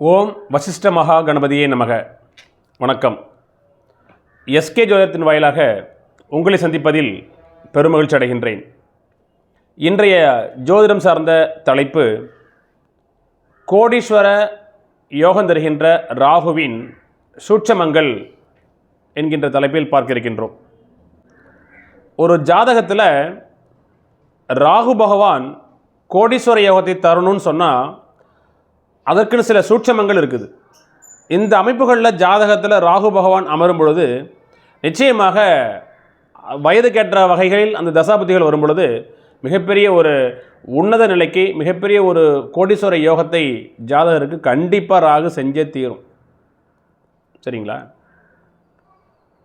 ஓம் வசிஷ்ட மகா கணபதியே நமக. வணக்கம். எஸ்கே ஜோதிடத்தின் வாயிலாக உங்களை சந்திப்பதில் பெருமகிழ்ச்சி அடைகின்றேன். இன்றைய ஜோதிடம் சார்ந்த தலைப்பு கோடீஸ்வர யோகம் தருகின்ற ராகுவின் சூட்சமங்கள் என்கின்ற தலைப்பில் பார்க்க இருக்கின்றோம் ஒரு ஜாதகத்தில் ராகு பகவான் கோடீஸ்வர யோகத்தை தரணும்னு சொன்னால் அதற்குன்னு சில சூட்சமங்கள் இருக்குது. இந்த அமைப்புகளில் ஜாதகத்தில் ராகு பகவான் அமரும் பொழுது நிச்சயமாக வயதுக்கேற்ற வகைகளில் அந்த தசாபதிகள் வரும் பொழுது மிகப்பெரிய ஒரு உன்னத நிலைக்கு மிகப்பெரிய ஒரு கோடீஸ்வர யோகத்தை ஜாதகருக்கு கண்டிப்பாக ராகு செஞ்சே தீரும். சரிங்களா?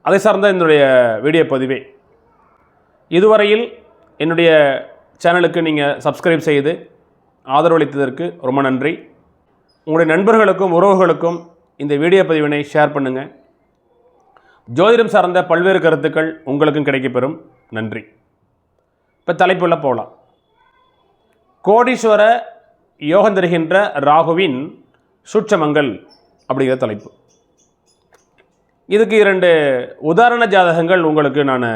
அதை சார்ந்த என்னுடைய வீடியோ பதிவே. இதுவரையில் என்னுடைய சேனலுக்கு நீங்கள் சப்ஸ்கிரைப் செய்து ஆதரவளித்ததற்கு ரொம்ப நன்றி. உங்களுடைய நண்பர்களுக்கும் உறவுகளுக்கும் இந்த வீடியோ பதிவினை ஷேர் பண்ணுங்கள் ஜோதிடம் சார்ந்த பல்வேறு கருத்துக்கள் உங்களுக்கும் கிடைக்கப்பெறும். நன்றி. இப்போ தலைப்புள்ள போகலாம் கோடீஸ்வர யோகம் தருகின்ற ராகுவின் சூட்சமங்கள் அப்படிங்கிற தலைப்பு. இதுக்கு இரண்டு உதாரண ஜாதகங்கள் உங்களுக்கு நான்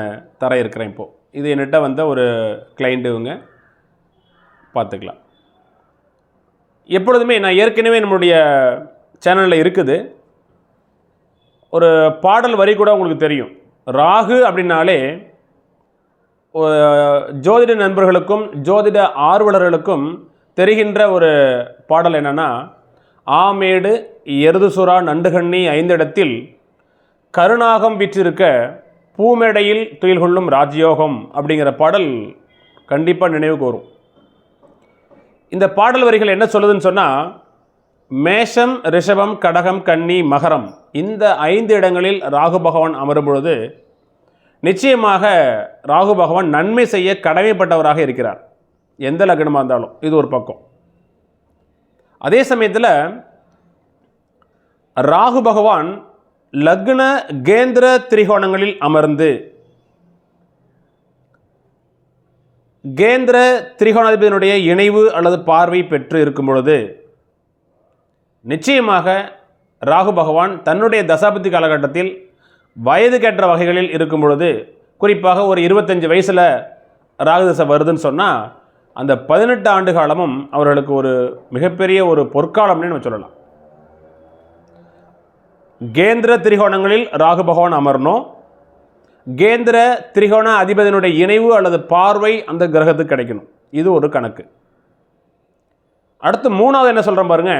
தர இருக்கிறேன் இப்போது இது என்கிட்ட வந்த ஒரு கிளைண்ட்டு இவங்க பார்த்துக்கலாம். எப்பொழுதுமே நான் ஏற்கனவே நம்மளுடைய சேனலில் இருக்குது. ஒரு பாடல் வரி கூட உங்களுக்கு தெரியும். ராகு அப்படின்னாலே ஜோதிட நண்பர்களுக்கும் ஜோதிட ஆர்வலர்களுக்கும் தெரிகின்ற ஒரு பாடல் என்னென்னா ஆமேடு எருதுசுறா நண்டுகண்ணி ஐந்திடத்தில் கருணாகம் விற்றிருக்க பூமேடையில் துயில் கொள்ளும் ராஜயோகம் அப்படிங்கிற பாடல் கண்டிப்பாக நினைவுக்கு வரும் இந்த பாடல் வரிகள் என்ன சொல்லுதுன்னு சொன்னால் மேஷம் ரிஷபம் கடகம் கன்னி மகரம் இந்த ஐந்து இடங்களில் ராகு பகவான் அமரும் பொழுது நிச்சயமாக ராகு பகவான் நன்மை செய்ய கடமைப்பட்டவராக இருக்கிறார். எந்த லக்னமாக இருந்தாலும் இது ஒரு பக்கம். அதே சமயத்தில் ராகு பகவான் லக்ன கேந்திர திரிகோணங்களில் அமர்ந்து கேந்திர திரிகோணாதிபதியினுடைய இணைவு அல்லது பார்வை பெற்று இருக்கும் பொழுது நிச்சயமாக ராகு பகவான் தன்னுடைய தசாபதி காலகட்டத்தில் வயதுக்கேற்ற வகைகளில் இருக்கும் பொழுது குறிப்பாக ஒரு இருபத்தஞ்சி வயசில் ராகு தசை வருதுன்னு சொன்னால் அந்த பதினெட்டு ஆண்டு காலமும் அவர்களுக்கு ஒரு மிகப்பெரிய ஒரு பொற்காலம்னு நம்ம சொல்லலாம். கேந்திர திரிகோணங்களில் ராகு பகவான் அமரணும். கேந்திர திரிகோண அதிபதியினுடைய இணைவு அல்லது பார்வை அந்த கிரகத்துக்கு கிடைக்கணும். இது ஒரு கணக்கு. அடுத்து மூணாவது என்ன சொல்கிறேன் பாருங்க.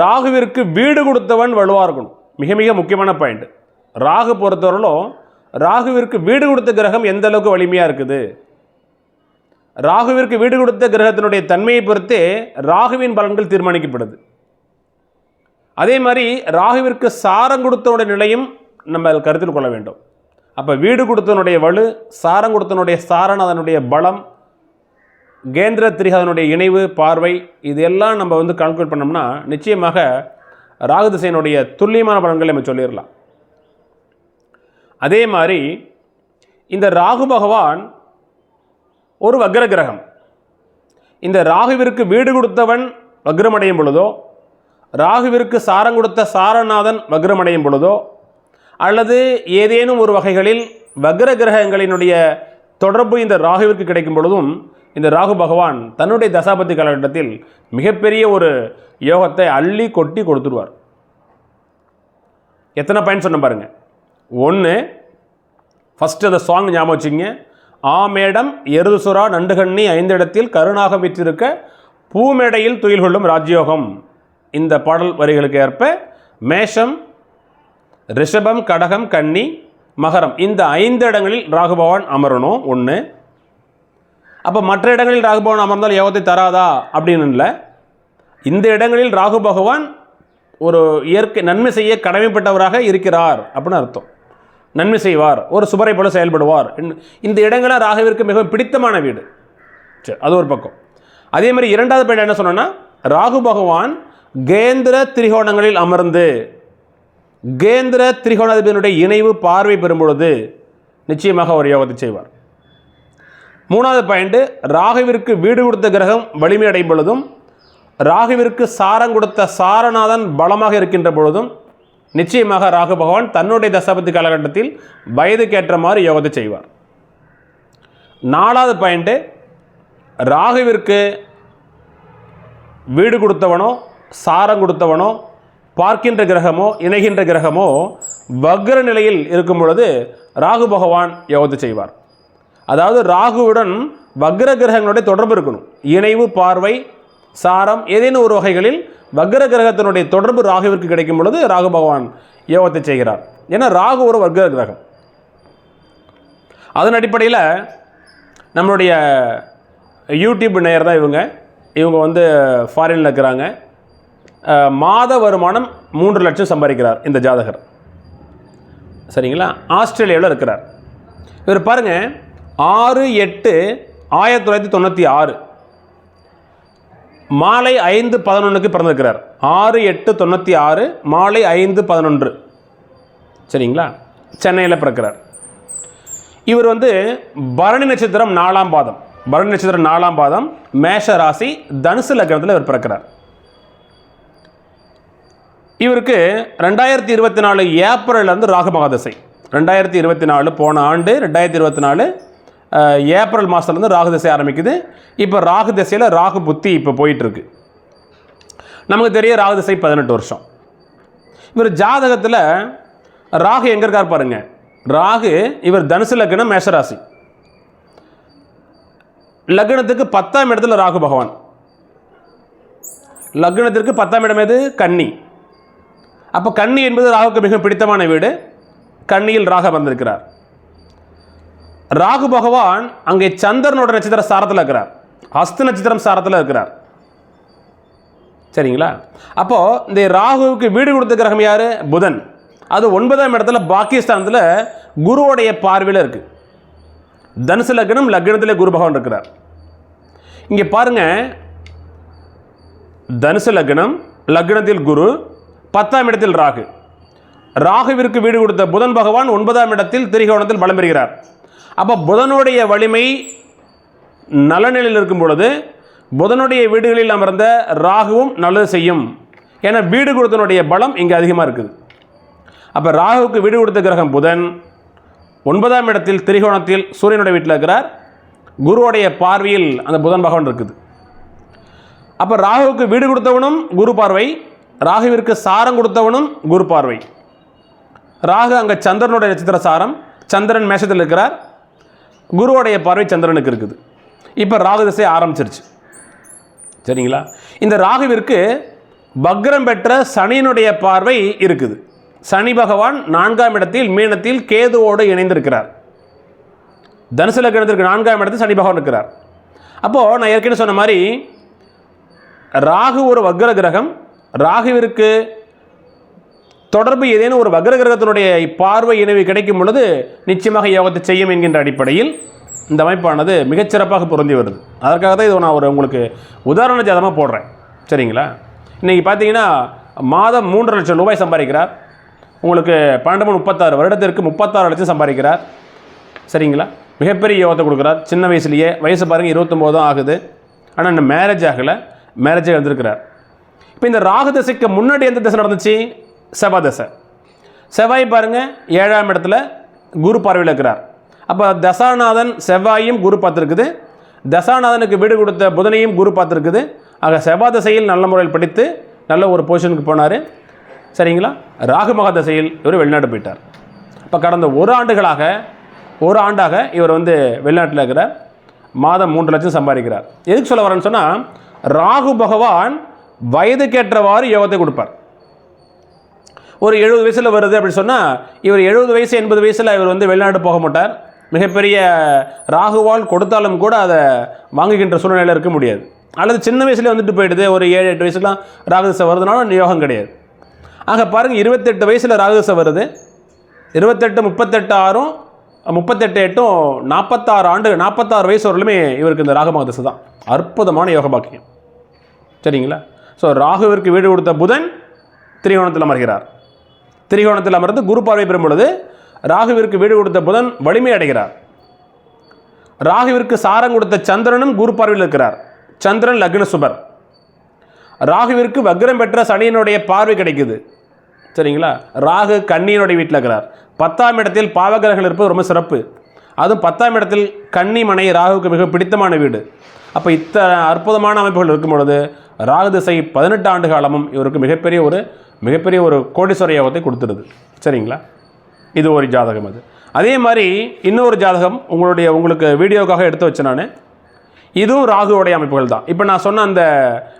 ராகுவிற்கு வீடு கொடுத்தவன் வலுவாக இருக்கணும். மிக மிக முக்கியமான பாயிண்ட் ராகு பொறுத்தவரையிலும் ராகுவிற்கு வீடு கொடுத்த கிரகம் எந்த அளவுக்கு வலிமையாக இருக்குது? ராகுவிற்கு வீடு கொடுத்த கிரகத்தினுடைய தன்மையை பொறுத்தே ராகுவின் பலன்கள் தீர்மானிக்கப்படுது. அதே மாதிரி ராகுவிற்கு சாரம் கொடுத்தவனுடைய நிலையும் நம்ம அதில் கருத்தில் கொள்ள வேண்டும். அப்போ வீடு கொடுத்தனுடைய வலு சாரம் கொடுத்தனுடைய சாரன் அதனுடைய பலம் கேந்திர திரிகதனுடைய இணைவு பார்வை இதெல்லாம் நம்ம வந்து கால்குலேட் பண்ணோம்னா நிச்சயமாக ராகு திசையினுடைய துல்லியமான பலன்களை நம்ம சொல்லிடலாம். அதே மாதிரி இந்த ராகு பகவான் ஒரு வக்ர கிரகம். இந்த ராகுவிற்கு வீடு கொடுத்தவன் வக்ரமடையும் பொழுதோ ராகுவிற்கு சாரம் கொடுத்த சாரநாதன் வக்ரமடையும் பொழுதோ அல்லது ஏதேனும் ஒரு வகைகளில் வக்ர கிரகங்களினுடைய தொடர்பு இந்த ராகுவிற்கு கிடைக்கும் பொழுதும் இந்த ராகு பகவான் தன்னுடைய தசாபதி காலகட்டத்தில் மிகப்பெரிய ஒரு யோகத்தை அள்ளி கொட்டி கொடுத்துருவார். எத்தனை பயன் சொன்ன பாருங்க. ஒன்று ஃபஸ்ட்டு அந்த சாங் ஞாபகம் வச்சுங்க ஆமேடம் எருதுசுரா நண்டுகண்ணி ஐந்திடத்தில் கருணாக விற்றிருக்க பூமேடையில் துயில் கொள்ளும் ராஜ்யோகம். இந்த பாடல் வரிகளுக்கு ஏற்ப மேஷம் ரிஷபம் கடகம் கன்னி மகரம். இந்த ஐந்து இடங்களில் ராகுபவான் அமரணும். ஒன்று அப்போ மற்ற இடங்களில் ராகுபவன் அமர்ந்தால் யோகத்தை தராதா? அப்படின்னு இல்லை. இந்த இடங்களில் ராகு பகவான் ஒரு இயற்கை நன்மை செய்ய கடமைப்பட்டவராக இருக்கிறார் அப்படின்னு அர்த்தம். நன்மை செய்வார். ஒரு சுபரை போல செயல்படுவார். இந்த இடங்களாக ராகுவிற்கு மிகவும் பிடித்தமான வீடு. சரி அது ஒரு பக்கம். அதே மாதிரி இரண்டாவது பாயிண்ட் என்ன சொன்னோன்னா ராகு பகவான் கேந்திர திரிகோணங்களில் அமர்ந்து கேந்திர திரிகோணாதிபதியினுடைய இணைவு பார்வை பெறும் பொழுது நிச்சயமாக ஒரு யோகத்தை செய்வார். மூணாவது பாயிண்ட் ராகுவிற்கு வீடு கொடுத்த கிரகம் வலிமை அடையும் பொழுதும் ராகுவிற்கு சாரம் கொடுத்த சாரநாதன் பலமாக இருக்கின்ற பொழுதும் நிச்சயமாக ராகு பகவான் தன்னுடைய தசாபதி காலகட்டத்தில் வயதுக்கேற்ற மாதிரி யோகத்தை செய்வார். நாலாவது பாயிண்ட்டு ராகுவிற்கு வீடு கொடுத்தவனோ சாரம் கொடுத்தவனோ பார்க்கின்ற கிரகமோ இணைகின்ற கிரகமோ வக்ர நிலையில் இருக்கும் பொழுது ராகு பகவான் யோகத்தை செய்வார். அதாவது ராகுவுடன் வக்ர கிரகங்களுடைய தொடர்பு இருக்கணும். இணைவு பார்வை சாரம் ஏதேனும் ஒரு வகைகளில் வக்ர கிரகத்தினுடைய தொடர்பு ராகுவிற்கு கிடைக்கும் பொழுது ராகு பகவான் யோகத்தை செய்கிறார். ஏன்னா ராகு ஒரு வக்ர கிரகம். அதன் அடிப்படையில் நம்மளுடைய யூடியூப் நேயர் தான் இவங்க. இவங்க வந்து ஃபாரினில் இருக்கிறாங்க. மாத வருமானம் மூன்று லட்சம் சம்பாதிக்கிறார் இந்த ஜாதகர். சரிங்களா? ஆஸ்திரேலியாவில் இருக்கிறார். இவர் பாருங்க ஆறு எட்டு ஆயிரத்தி தொள்ளாயிரத்தி தொண்ணூற்றி ஆறு. மாலை ஐந்து பதினொன்றுக்கு பிறந்திருக்கிறார். ஆறு எட்டு தொண்ணூற்றி ஆறு மாலை ஐந்து பதினொன்று. சரிங்களா? சென்னையில் பிறக்கிறார். இவர் வந்து பரணி நட்சத்திரம் நாலாம் பாதம். பரணி நட்சத்திரம் நாலாம் பாதம் மேஷ ராசி தனுசு லக்னத்தில் இவர் பிறக்கிறார். இவருக்கு ரெண்டாயிரத்தி இருபத்தி நாலு ஏப்ரல்லேருந்து ராகு மகாதசை. ரெண்டாயிரத்தி இருபத்தி நாலு போன ஆண்டு ரெண்டாயிரத்தி இருபத்தி நாலு ஏப்ரல் மாதத்துலேருந்து ராகு தசை ஆரம்பிக்குது. இப்போ ராகு தசையில் ராகு புத்தி இப்போ போயிட்டுருக்கு. நமக்கு தெரிய ராகு தசை பதினெட்டு வருஷம். இவர் ஜாதகத்தில் ராகு எங்கே இருக்கார் பாருங்க. ராகு இவர் தனுசு லக்னம் மேஷராசி. லக்னத்துக்கு பத்தாம் இடத்துல ராகு பகவான். லக்னத்திற்கு பத்தாம் இடம் எது? கன்னி. அப்போ கன்னி என்பது ராகுக்கு மிக பிடித்தமான வீடு. கன்னியில் ராக வந்திருக்கிறார் ராகு பகவான் அங்கே சந்திரனோட நட்சத்திர சாரத்தில் இருக்கிறார். ஹஸ்த நட்சத்திரம் சாரத்தில் இருக்கிறார். சரிங்களா? அப்போ இந்த ராகுவுக்கு வீடு கொடுத்த கிரகம் யாரு? புதன். அது ஒன்பதாம் இடத்துல பாகிஸ்தானத்தில் குருவோடைய பார்வையில் இருக்கு. தனுசு லக்னம் லக்னத்திலே குரு பகவான் இருக்கிறார். இங்கே பாருங்க. தனுசு லக்னம் லக்னத்தில் குரு பத்தாம் இடத்தில் ராகு. ராகுவிற்கு வீடு கொடுத்த புதன் பகவான் ஒன்பதாம் இடத்தில் திரிகோணத்தில் பலம் பெறுகிறார். அப்போ புதனுடைய வலிமை நலநிலையில் இருக்கும் பொழுது புதனுடைய வீடுகளில் அமர்ந்த ராகுவும் நல்லது செய்யும். ஏன்னா வீடு கொடுத்தனுடைய பலம் இங்கே அதிகமாக இருக்குது. அப்போ ராகுவுக்கு வீடு கொடுத்த கிரகம் புதன். ஒன்பதாம் இடத்தில் திரிகோணத்தில் சூரியனுடைய வீட்டில் இருக்கிறார். குருவுடைய பார்வையில் அந்த புதன் பகவான் இருக்குது. அப்போ ராகுவுக்கு வீடு கொடுத்தவனும் குரு பார்வை ராகுவிற்கு சாரம் கொடுத்தவனும் குரு பார்வை. ராகு அங்கே சந்திரனுடைய நட்சத்திர சாரம். சந்திரன் மேஷத்தில் இருக்கிறார். குருவோடைய பார்வை சந்திரனுக்கு இருக்குது. இப்போ ராகு திசை ஆரம்பிச்சிருச்சு. சரிங்களா? இந்த ராகுவிற்கு பக்ரம் பெற்ற சனியினுடைய பார்வை இருக்குது. சனி பகவான் நான்காம் இடத்தில் மீனத்தில் கேதுவோடு இணைந்திருக்கிறார். தனுசு லக்னத்திற்கு நான்காம் இடத்தில் சனி பகவான் இருக்கிறார். அப்போது நான் ஏற்கனவே சொன்ன மாதிரி ராகு ஒரு வக்ர கிரகம் ராகுவிற்கு தொடர்பு ஏதேனும் ஒரு வக்ர கிரகத்தினுடைய பார்வை இணைவு கிடைக்கும் பொழுது நிச்சயமாக யோகத்தை செய்யும் என்கின்ற அடிப்படையில் இந்த அமைப்பானது மிகச்சிறப்பாக பொருந்தி வருது. அதற்காக தான் இதை நான் ஒரு உங்களுக்கு உதாரண ஜாதமாக போடுறேன். சரிங்களா? இன்றைக்கி பார்த்தீங்கன்னா மாதம் மூன்று லட்சம் ரூபாய் சம்பாதிக்கிறார். உங்களுக்கு பன்னெண்டு மணி முப்பத்தாறு வருடத்திற்கு முப்பத்தாறு லட்சம் சம்பாதிக்கிறார். சரிங்களா? மிகப்பெரிய யோகத்தை கொடுக்குறார். சின்ன வயசுலேயே வயசு பாருங்கள் இருபத்தொம்போதும் ஆகுது. ஆனால் இன்னும் மேரேஜ் ஆகலை. மேரேஜே வந்திருக்கிறார் இப்போ இந்த ராகு தசைக்கு முன்னாடி எந்த திசை நடந்துச்சு? செவ்வாய் தசை. செவ்வாய் பாருங்கள் ஏழாம் இடத்துல குரு பார்வையில் இருக்கிறார். அப்போ தசாநாதன் செவ்வாயும் குரு பார்த்துருக்குது. தசாநாதனுக்கு வீடு கொடுத்த புதனையும் குரு பார்த்துருக்குது. ஆக செவ்வாய் தசையில் நல்ல முறையில் படித்து நல்ல ஒரு பொசிஷனுக்கு போனார். சரிங்களா? ராகு மகா தசையில் இவர் வெளிநாடு போயிட்டார். இப்போ கடந்த ஒரு ஆண்டுகளாக ஒரு ஆண்டாக இவர் வந்து வெளிநாட்டில் இருக்கிறார். மாதம் மூன்று லட்சம் சம்பாதிக்கிறார். எதுக்கு சொல்ல வரேன்னு சொன்னால் ராகு பகவான் வயதுக்கேற்றவாறு யோகத்தை கொடுப்பார். ஒரு எழுபது வயசில் வருது அப்படின்னு சொன்னால் இவர் எழுபது வயசு எண்பது வயசில் இவர் வந்து வெளிநாடு போக மாட்டார். மிகப்பெரிய ராகுவால் கொடுத்தாலும் கூட அதை வாங்குகின்ற சூழ்நிலையில் இருக்க முடியாது. அல்லது சின்ன வயசுலேயே வந்துட்டு போயிடுது ஒரு ஏழு எட்டு வயசுலாம் ராகுதசை வருதுனாலும் யோகம் கிடையாது. ஆக பாருங்கள் இருபத்தெட்டு வயசில் ராகுதசை வருது. இருபத்தெட்டு முப்பத்தெட்டு ஆறும் முப்பத்தெட்டு எட்டும் நாற்பத்தாறு ஆண்டு நாற்பத்தாறு வயசு வரலுமே இவருக்கு இந்த ராகமாக தசை தான். அற்புதமான யோக பாக்கியம். சரிங்களா? ஸோ ராகுவிற்கு வீடு கொடுத்த புதன் திரிகோணத்தில் அமர்கிறார். திரிகோணத்தில் அமர்ந்து குரு பார்வை பெறும் பொழுது ராகுவிற்கு வீடு கொடுத்த புதன் வலிமை அடைகிறார். ராகுவிற்கு சாரம் கொடுத்த சந்திரனும் குரு பார்வையில் இருக்கிறார். சந்திரன் லக்ன சுபர். ராகுவிற்கு வக்ரம் பெற்ற சனியினுடைய பார்வை கிடைக்குது. சரிங்களா? ராகு கன்னியினுடைய வீட்டில் இருக்கிறார். பத்தாம் இடத்தில் பாவகிரகங்கள் இருப்பது ரொம்ப சிறப்பு. அதுவும் பத்தாம் இடத்தில் கன்னி மனை ராகுவுக்கு மிக பிடித்தமான வீடு. அப்போ இத்தனை அற்புதமான அமைப்புகள் இருக்கும் பொழுது ராகு திசை பதினெட்டு ஆண்டு காலமும் இவருக்கு மிகப்பெரிய ஒரு மிகப்பெரிய ஒரு கோடீஸ்வர யோகத்தை கொடுத்துருது. சரிங்களா? இது ஒரு ஜாதகம் அது. அதே மாதிரி இன்னொரு ஜாதகம் உங்களுடைய உங்களுக்கு வீடியோக்காக எடுத்து வச்சேன் நான். இதுவும் ராகுவோடைய அமைப்புகள் தான். இப்போ நான் சொன்ன அந்த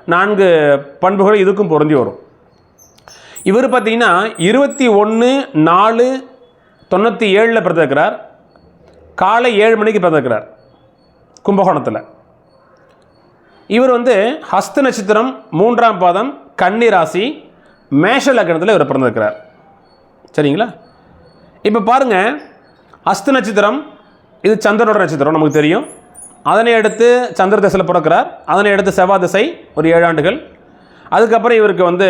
நான்கு பண்புகள் இதுக்கும் பொருந்தி வரும். இவர் பார்த்தீங்கன்னா இருபத்தி ஒன்று நாலு தொண்ணூற்றி ஏழில் பிறந்திருக்கிறார். காலை ஏழு மணிக்கு பிறந்திருக்கிறார். கும்பகோணத்தில். இவர் வந்து ஹஸ்த நட்சத்திரம் மூன்றாம் பாதம் கன்னி ராசி மேஷ லக்னத்தில் இவர் பிறந்திருக்கிறார். சரிங்களா? இப்போ பாருங்கள் ஹஸ்த நட்சத்திரம் இது சந்திரனோட நட்சத்திரம் நமக்கு தெரியும். அதனை அடுத்து சந்திர திசையில் பிறக்கிறார். அதனை அடுத்து செவ்வாய் திசை ஒரு ஏழாண்டுகள் அதுக்கப்புறம் இவருக்கு வந்து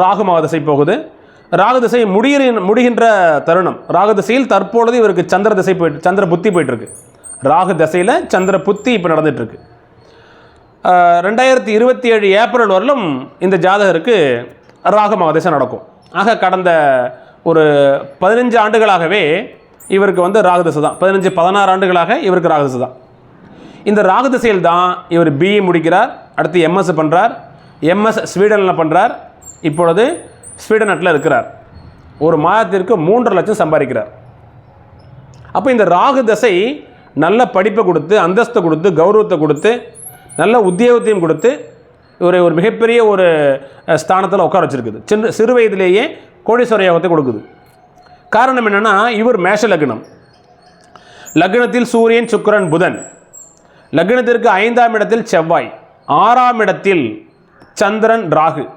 ராகு மகா திசை போகுது. ராகு திசை முடிகிற முடிகின்ற தருணம். ராகு திசையில் தற்பொழுது இவருக்கு சந்திர திசை போயிட்டு சந்திர புத்தி போயிட்டுருக்கு ராகு திசையில் சந்திர புத்தி இப்போ நடந்துகிட்ருக்கு ரெண்டாயிரத்தி இருபத்தி ஏழு ஏப்ரல் வரலும் இந்த ஜாதகருக்கு ராகு மகதேசம் நடக்கும். ஆக கடந்த ஒரு பதினஞ்சு ஆண்டுகளாகவே இவருக்கு வந்து ராகுதசை தான். பதினஞ்சு பதினாறு ஆண்டுகளாக இவருக்கு ராகுதசை தான். இந்த ராகுதசையில் தான் இவர் பிஇ முடிக்கிறார் அடுத்து எம்எஸ் பண்ணுறார் எம்எஸ் ஸ்வீடனில் பண்ணுறார் இப்பொழுது ஸ்வீடன் நாட்டில் இருக்கிறார். ஒரு மாதத்திற்கு மூன்றரை லட்சம் சம்பாதிக்கிறார். அப்போ இந்த ராகு தசை நல்ல படிப்பை கொடுத்து அந்தஸ்தை கொடுத்து கௌரவத்தை கொடுத்து நல்ல உத்தியோகத்தையும் கொடுத்து இவரை ஒரு மிகப்பெரிய ஒரு ஸ்தானத்தில் உட்கார வச்சிருக்குது. சின்ன சிறு வயதிலேயே கோடீஸ்வர யோகத்தை கொடுக்குது. காரணம் என்னென்னா இவர் மேஷ லக்னம். லக்னத்தில் சூரியன் சுக்கரன் புதன். லக்னத்திற்கு ஐந்தாம் இடத்தில் செவ்வாய். ஆறாம் இடத்தில் சந்திரன் ராகு.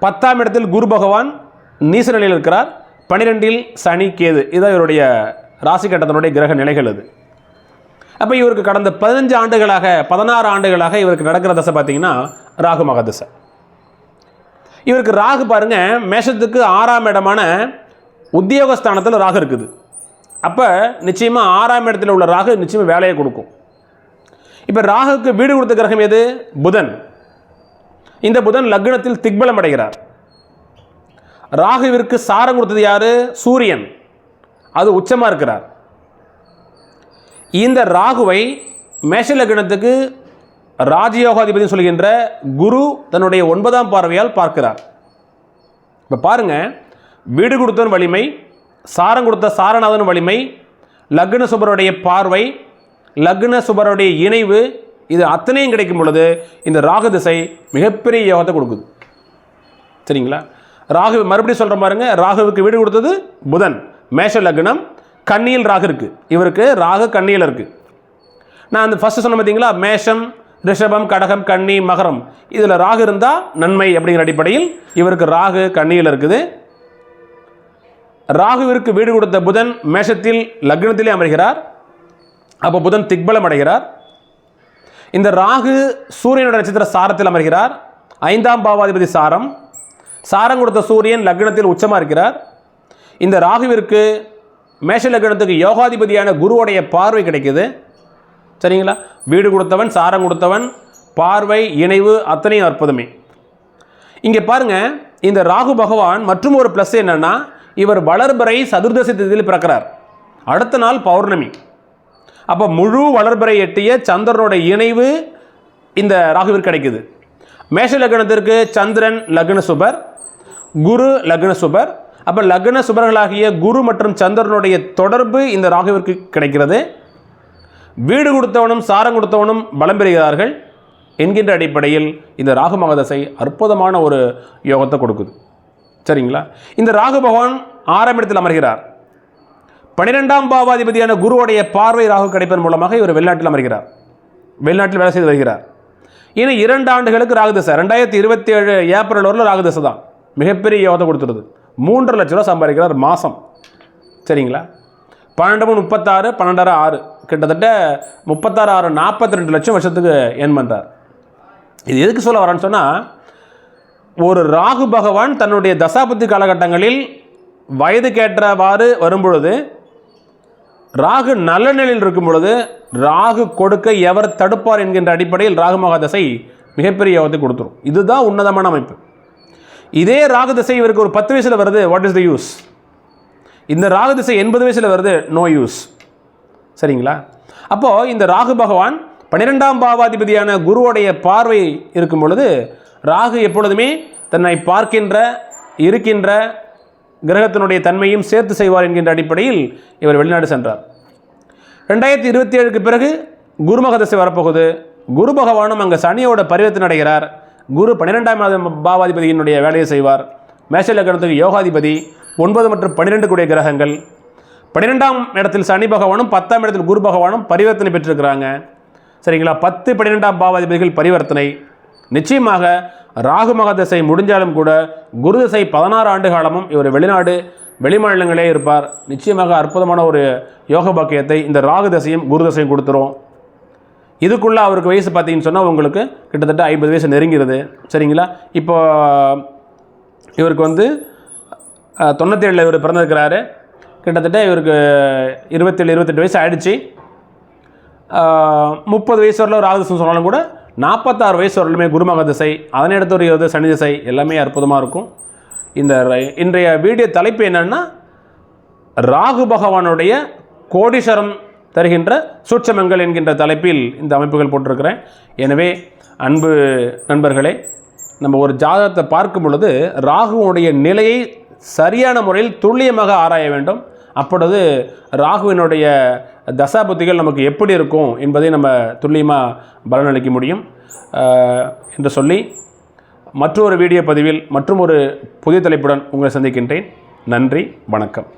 பத்தாம் இடத்தில் குரு பகவான் நீச நிலையில் இருக்கிறார். பனிரெண்டில் சனி கேது. இதுதான் இவருடைய ராசி கட்டத்தினுடைய கிரக நிலைகள் அது. அப்போ இவருக்கு கடந்த பதினஞ்சு ஆண்டுகளாக பதினாறு ஆண்டுகளாக இவருக்கு நடக்கிற தசை பார்த்தீங்கன்னா ராகு மகதசை இவருக்கு ராகு பாருங்க மேஷத்துக்கு ஆறாம் இடமான உத்தியோகஸ்தானத்தில் ராகு இருக்குது. அப்போ நிச்சயமாக ஆறாம் இடத்துல உள்ள ராகு நிச்சயமாக வேலையை கொடுக்கும். இப்போ ராகுக்கு வீடு கொடுத்த கிரகம் எது? புதன். இந்த புதன் லக்னத்தில் திக்பலம் அடைகிறார். ராகுவிற்கு சாரம் கொடுத்தது யாரு? சூரியன். அது உச்சமாக இருக்கிறார். இந்த ராகுவை மேஷ லக்னத்துக்கு ராஜயோகாதிபதி சொல்கின்ற குரு தன்னுடைய ஒன்பதாம் பார்வையால் பார்க்கிறார். இப்போ பாருங்க வீடு கொடுத்தவன் வலிமை சாரம் கொடுத்த சாரநாதன் வலிமை லக்ன சுபருடைய பார்வை லக்ன சுபருடைய இணைவு இது அத்தனையும் கிடைக்கும் பொழுது இந்த ராகு திசை மிகப்பெரிய யோகத்தை கொடுக்குது. சரிங்களா? ராகு மறுபடியும் சொல்கிற பாருங்க ராகுவுக்கு வீடு கொடுத்தது புதன் மேஷ லக்னம் கன்னியில் ராகு இருக்குது இவருக்கு ராகு கன்னியில் இருக்குது நான் அந்த ஃபஸ்ட்டு சொன்ன பார்த்தீங்களா மேஷம் ரிஷபம் கடகம் கன்னி மகரம். இதில் ராகு இருந்தால் நன்மை அப்படிங்கிற அடிப்படையில் இவருக்கு ராகு கன்னியில் இருக்குது. ராகுவிற்கு வீடு கொடுத்த புதன் மேஷத்தில் லக்னத்திலே அமர்கிறார். அப்போ புதன் திக்பலம் அடைகிறார். இந்த ராகு சூரியனுடைய நட்சத்திர சாரத்தில் அமர்கிறார். ஐந்தாம் பாவாதிபதி சாரம். சாரம் கொடுத்த சூரியன் லக்னத்தில் உச்சமாக இருக்கிறார். இந்த ராகுவிற்கு மேஷ லக்னத்துக்கு யோகாதிபதியான குருவுடைய பார்வை கிடைக்குது. சரிங்களா? வீடு கொடுத்தவன் சாரம் கொடுத்தவன் பார்வை இணைவு அத்தனையும் அற்புதமே. இங்கே பாருங்க இந்த ராகு பகவான் மற்றும் ஒரு ப்ளஸ் என்னன்னா இவர் வளர்பறை சதுர்தசி திதியில் பிறக்கிறார். அடுத்த நாள் பௌர்ணமி. அப்போ முழு வளர்பறை எட்டிய சந்திரனோட இணைவு இந்த ராகுவிற்கு கிடைக்குது. மேஷ லக்னத்திற்கு சந்திரன் லக்ன சுபர் குரு லக்ன சுபர் அப்போ லக்ன சுபர்களாகிய குரு மற்றும் சந்திரனுடைய தொடர்பு இந்த ராகுவிற்கு கிடைக்கிறது. வீடு கொடுத்தவனும் சாரம் கொடுத்தவனும் பலம் பெறுகிறார்கள் என்கின்ற அடிப்படையில் இந்த ராகு மகதசை அற்புதமான ஒரு யோகத்தை கொடுக்குது. சரிங்களா? இந்த ராகு பகவான் ஆறாம் இடத்தில் அமர்கிறார். பனிரெண்டாம் பாவாதிபதியான குருவுடைய பார்வை ராகு கிடைப்பதன் மூலமாக இவர் வெளிநாட்டில் அமர்கிறார். வெளிநாட்டில் வேலை செய்து வருகிறார். இன்னும் இரண்டு ஆண்டுகளுக்கு ராகுதசை ரெண்டாயிரத்தி இருபத்தி ஏழு ஏப்ரல் வரல ராகுதசை தான். மிகப்பெரிய யோகத்தை கொடுத்துருது மூன்றரை லட்ச ரூபா சம்பாதிக்கிறார் மாதம் சரிங்களா? பன்னெண்டு மூணு முப்பத்தாறு பன்னெண்டரை ஆறு. கிட்டத்தட்ட முப்பத்தாறு ஆறு நாற்பத்தி ரெண்டு லட்சம் வருஷத்துக்கு என் பண்ணுறார் இது எதுக்கு சொல்ல வரேன்னு சொன்னால் ஒரு ராகு பகவான் தன்னுடைய தசாபத்தி காலகட்டங்களில் வயதுக்கேற்றவாறு வரும்பொழுது ராகு நல்ல நிலையில் இருக்கும் பொழுது ராகு கொடுக்க எவர் தடுப்பார் என்கின்ற அடிப்படையில் ராகு மகாதசை மிகப்பெரிய யோகத்தை கொடுத்துரும். இதுதான் உன்னதமான அமைப்பு. இதே ராகு திசை இவருக்கு ஒரு பத்து வயசில் வருது. வாட் இஸ் த யூஸ் இந்த ராகு திசை எண்பது வயசில் வருது. நோ யூஸ் சரிங்களா? அப்போது இந்த ராகு பகவான் பன்னிரெண்டாம் பாவாதிபதியான குருவோடைய பார்வை இருக்கும் பொழுது ராகு எப்பொழுதுமே தன்னை பார்க்கின்ற இருக்கின்ற கிரகத்தினுடைய தன்மையும் சேர்த்து செய்வார் என்கின்ற அடிப்படையில் இவர் வெளிநாடு சென்றார். ரெண்டாயிரத்தி இருபத்தி ஏழுக்கு பிறகு குருமக திசை வரப்போகுது. குரு பகவானும் அங்கே சனியோட பரிவர்த்தனை அடைகிறார். குரு பன்னிரெண்டாம் பாவாதிபதியினுடைய வேலையை செய்வார். மேஷ லக்னத்துக்கு யோகாதிபதி ஒன்பது மற்றும் பன்னிரெண்டு கூடிய கிரகங்கள். பன்னிரெண்டாம் இடத்தில் சனி பகவானும் பத்தாம் இடத்தில் குரு பகவானும் பரிவர்த்தனை பெற்றிருக்கிறாங்க. சரிங்களா? பத்து பன்னிரெண்டாம் பாவாதிபதிகள் பரிவர்த்தனை. நிச்சயமாக ராகு மக திசை முடிஞ்சாலும் கூட குரு திசை பதினாறு ஆண்டு காலமும் இவர் வெளிநாடு வெளிமாநிலங்களே இருப்பார். நிச்சயமாக அற்புதமான ஒரு யோக பாக்கியத்தை இந்த ராகு தசையும் குரு தசையும் கொடுத்துரும். இதுக்குள்ளே அவருக்கு வயசு பார்த்தீங்கன்னு சொன்னால் உங்களுக்கு கிட்டத்தட்ட ஐம்பது வயசு நெருங்கிறது. சரிங்களா? இப்போ இவருக்கு வந்து தொண்ணூற்றி ஏழில் இவர் பிறந்திருக்கிறாரு. கிட்டத்தட்ட இவருக்கு இருபத்தேழு இருபத்தெட்டு வயசு ஆயிடுச்சு. முப்பது வயசு வரல ராகுதசம் சொன்னாலும் கூட நாற்பத்தாறு வயசு வரலுமே குருமக திசை அதனை அடுத்து ஒரு இருபது சனி திசை எல்லாமே அற்புதமாக இருக்கும். இந்த இன்றைய வீடியோ தலைப்பு என்னென்னா ராகு பகவானுடைய கோடீஸ்வரம் தருகின்ற சூட்சமங்கள் என்கின்ற தலைப்பில் இந்த அமைப்புகள் போட்டிருக்கிறேன். எனவே அன்பு நண்பர்களே நம்ம ஒரு ஜாதகத்தை பார்க்கும் பொழுது ராகுவனுடைய நிலையை சரியான முறையில் துல்லியமாக ஆராய வேண்டும். அப்பொழுது ராகுவினுடைய தசாபுத்திகள் நமக்கு எப்படி இருக்கும் என்பதை நம்ம துல்லியமாக பலனளிக்க முடியும். என்று சொல்லி மற்றொரு வீடியோ பதிவில் மற்றும் ஒரு புதிய தலைப்புடன் உங்களை சந்திக்கின்றேன். நன்றி வணக்கம்.